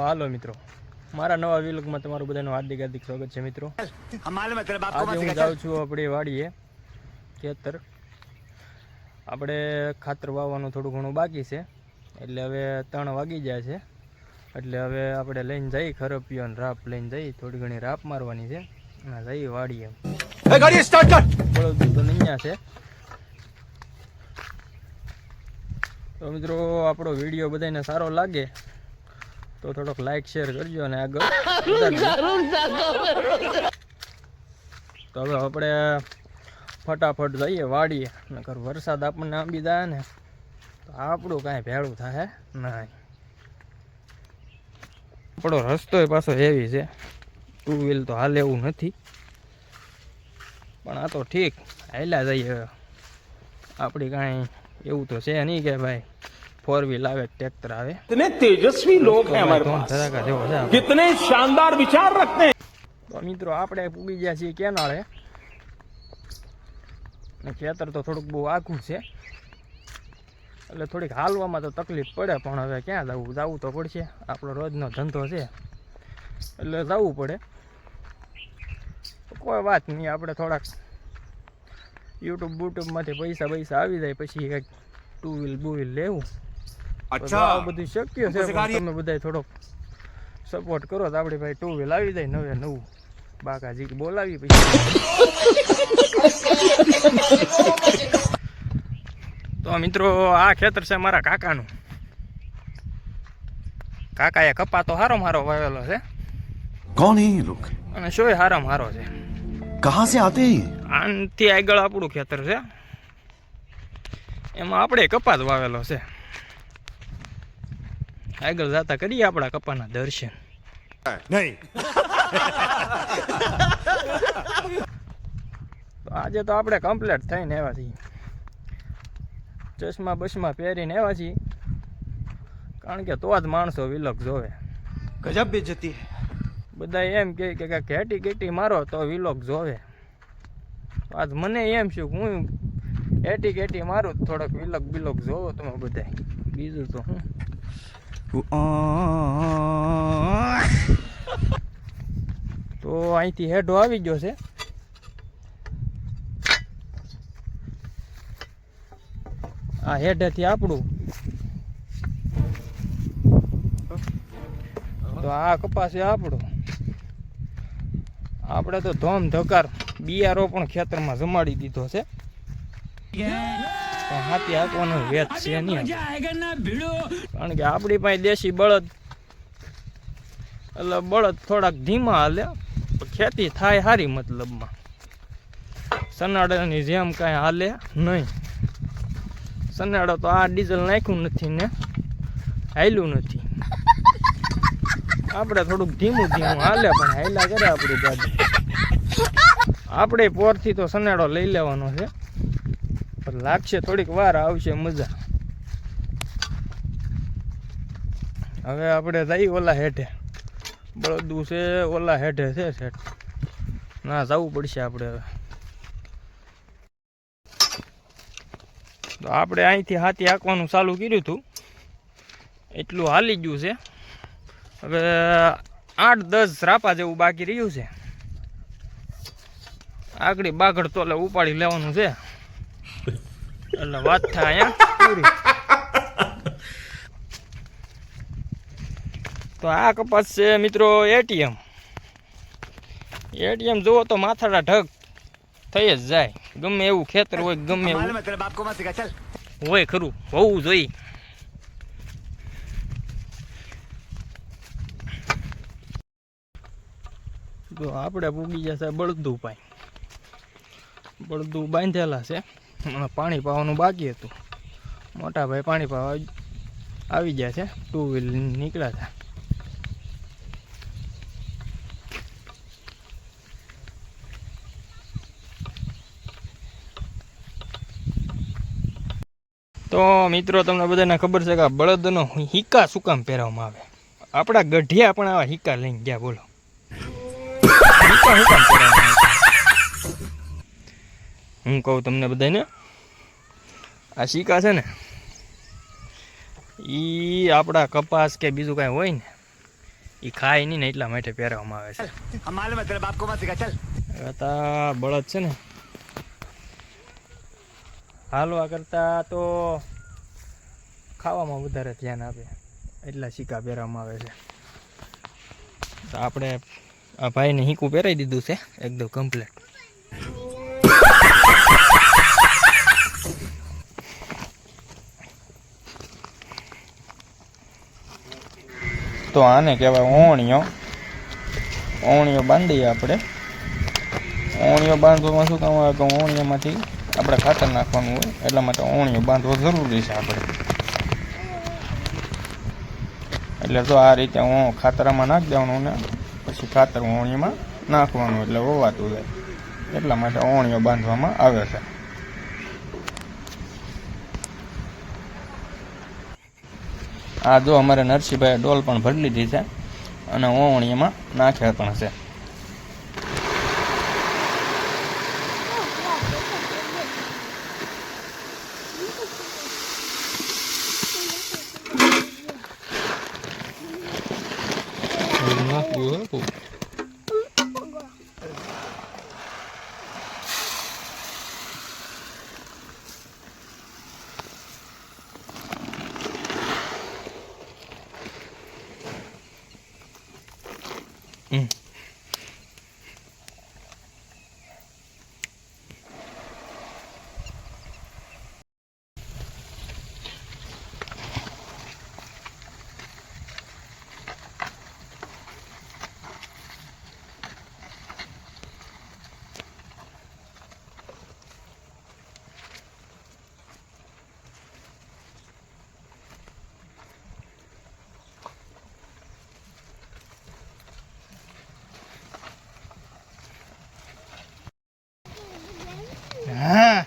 તો હાલો મિત્રો. મારા નવા વિલોગમાં તમારું બધાનું હાર્દિક હાર્દિક સ્વાગત છે મિત્રો. આજે હું જાઉં છું આપણે વાડીએ ખેતર. આપણે ખાતર વાવવાનું થોડું ઘણું બાકી છે. એટલે હવે ત્રણ વાગી જાય છે. એટલે હવે આપણે લઈને જઈ ખરપીઓ અને રાપ લઈને જઈ થોડી ઘણી રાપ મારવાની છે. જઈ વાડીએ. તો અહીંયા છે. તો મિત્રો આપણો વીડિયો બધાને સારો લાગે તો થોડોક લાઈક શેર કરજો અને આગળ તો હવે આપણે ફટાફટ જઈએ વાડીએ. નકર વરસાદ આપણને આંબી જાય ને તો આપણું કાંઈ ભેળું થાય નહીં. આપણો રસ્તો પાછો હેવી છે. ટુ વ્હીલ તો હાલે એવું નથી. પણ આ તો ઠીક હાલ્યા જઈએ. આપણી કાંઈ એવું તો છે નહીં કે ભાઈ. ફોર વ્હીલ આવે ટ્રેક્ટર આવે कितने तेजस्वी लोग हैं हमारे ધૂમ पास ધડાકા જેવો છે આપણો. कितने शानदार विचार रखते हैं તો મિત્રો આપણે પૂગી ગયા છીએ કેનાળે ને ખેતર તો થોડુંક બહુ આઘું છે એટલે થોડીક હાલવામાં તો તકલીફ પડે પણ હવે ક્યાં જવું જવું તો પડશે આપણો રોજનો ધંધો છે એટલે જવું પડે કોઈ વાત નહીં આપણે થોડાક યુટ્યુબ બુટ્યુબમાંથી પૈસા પૈસા આવી જાય પછી કંઈક ટુ વ્હીલ બુ વ્હીલ લેવું અચ્છા. બધું શક્ય છે તમે બધાય થોડોક સપોર્ટ કરો તો આપણે ભાઈ ટુ વ્હીલ આવી જાય નવે નવું. બાકાજી બોલાવી પછી. તો મિત્રો આ ખેતર છે મારા કાકાનું. કાકાએ કપા તો હારો મારો વાવેલો છે. કોણ હે લોક અને શોય હારો હારો છે કહા સે આતે આનથી આગળ આપણું ખેતર છે. એમાં આપણે કપાસ વાવેલો છે. આગળ જતા કરીએ આપણા કપ્પાના દર્શન. નહીં. આજે તો આપણે કમ્પ્લેટ થઈને એવા છીએ. ચશ્મા બસમાં પહેરીને એવા છીએ. કારણ કે તો જ માણસો વિલોક જોવે. ગજબ બે જતી બધા એમ કે કે ઘેટી ઘેટી મારો તો વિલોક જોવે. આજ મને એમ શું હું એટી કેટી મારું થોડોક વિલોક બિલોક જોવો તમે બધા બીજું તો હું? તો અહીંથી હેડો આવી ગયો છે. આ હેડેથી આપણું. તો આ કપાસ છે આપણું. આપણે તો ધોમ ધકાર બિયારો પણ ખેતરમાં જમાડી દીધો છે. પણ હાથી આપવાનો વેત છે નહીં. કારણ કે આપણી પાસે દેશી બળદ. એટલે બળદ થોડાક ધીમા હાલે. ખેતી થાય સારી મતલબમાં. સનાડાની જેમ કાંઈ હાલે નહીં. સનાડો તો આ ડીઝલ નાખ્યું નથી ને. હાલ્યું નથી. આપણે થોડુંક ધીમું ધીમું હાલે પણ હાલ્યા કરે આપણી ગાડી. આપણે પોરથી તો સનાડો લઈ લેવાનો છે. પણ લાગશે થોડીક વાર, આવશે મજા. હવે આપણે જઈ ઓલા હેઠે. બળદું છે, ઓલા હેઠે છે શેઠ. ના, જવું પડશે આપણે હવે. તો આપણે અહીંથી હાથી હાંકવાનું ચાલુ કર્યું હતું. એટલું હાલી ગયું છે. હવે આઠ, દસ રાપા જેવું બાકી રહ્યું છે. આગળ બાગડ તો ઉપાડી લેવાનું છે. એટલે વાત થાય તો આ કપાસ છે મિત્રો એટીએમ એટીએમ જુઓ તો માથાડા ઢગ થઈ જ જાય. ગમે એવું ખેતર હોય ગમે એવું. હોય ખરું હોવું જોઈએ. તો આપણે પૂગી જશે બળદું પાય બળદું બાંધેલા છે. અને પાણી પાવાનું બાકી હતું. મોટા ભાઈ પાણી પાવા આવી ગયા છે. ટુ વ્હીલ નીકળ્યા હતા તો મિત્રો, તમને બધાને ખબર છે કે આ બળદનો હિક્કા શું કામ પહેરવામાં આવે? આપણા ગઢિયા પણ આવા હિક્કા લઈને ગયા, બોલો. હિક્કા શું કામ પહેરવામાં? હું કહું તમને બધાને આ સિક્કા છે ને એ આપણા કપાસ કે બીજું કાંઈ હોય ને એ ખાય નહીં ને એટલા માટે પહેરવામાં આવે છે. બળદ છે ને હાલવા કરતા તો ખાવામાં વધારે ધ્યાન આપે એટલા સિક્કા પહેરવામાં આવે છે. તો આપણે આ ભાઈને હીકું પહેરાવી દીધું છે એકદમ કમ્પ્લેટ તો આને કહેવાય ઓણિયો. ઓણિયો બાંધીએ આપણે. ઓણિયો બાંધવામાં શું કામ આવે? કે ઓણિયામાંથી આપણે ખાતર નાખવાનું હોય, એટલા માટે ઓણિયો બાંધવો જરૂરી છે આપણે. એટલે જો આ રીતે હું ખાતરામાં નાખી દેવાનું ને, પછી ખાતર ઓણિયામાં નાખવાનું, એટલે વવાતું જાય. એટલા માટે ઓણિયો બાંધવામાં આવે છે. આ જો અમારે નરસિંહભાઈએ ડોલ પણ ભરી લીધી છે અને ઓવણીમાં નાખ્યા પણ છે. Mm. હા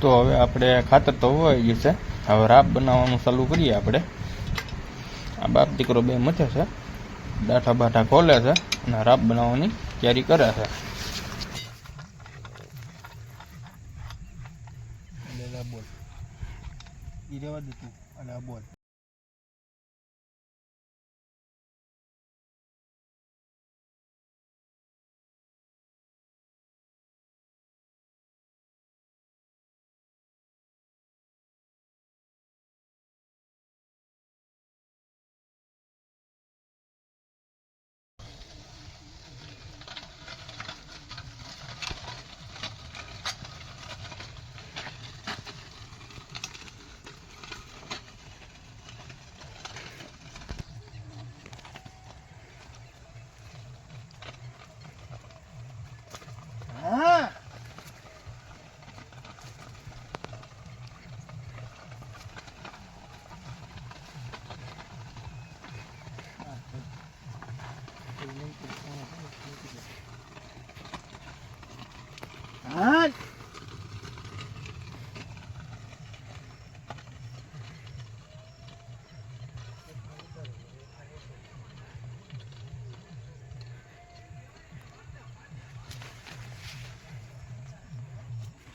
તો હવે આપણે ખાતર તો હોવાઈ ગયું હવે રાબ બનાવવાનું ચાલુ કરીએ આપણે. આ બાપ દીકરો બે મથે છે. દાઠા બાઠા ખોલે છે અને રાબ બનાવવાની તૈયારી કરે છે. બોલ ઈ રેવા દે તું અને આ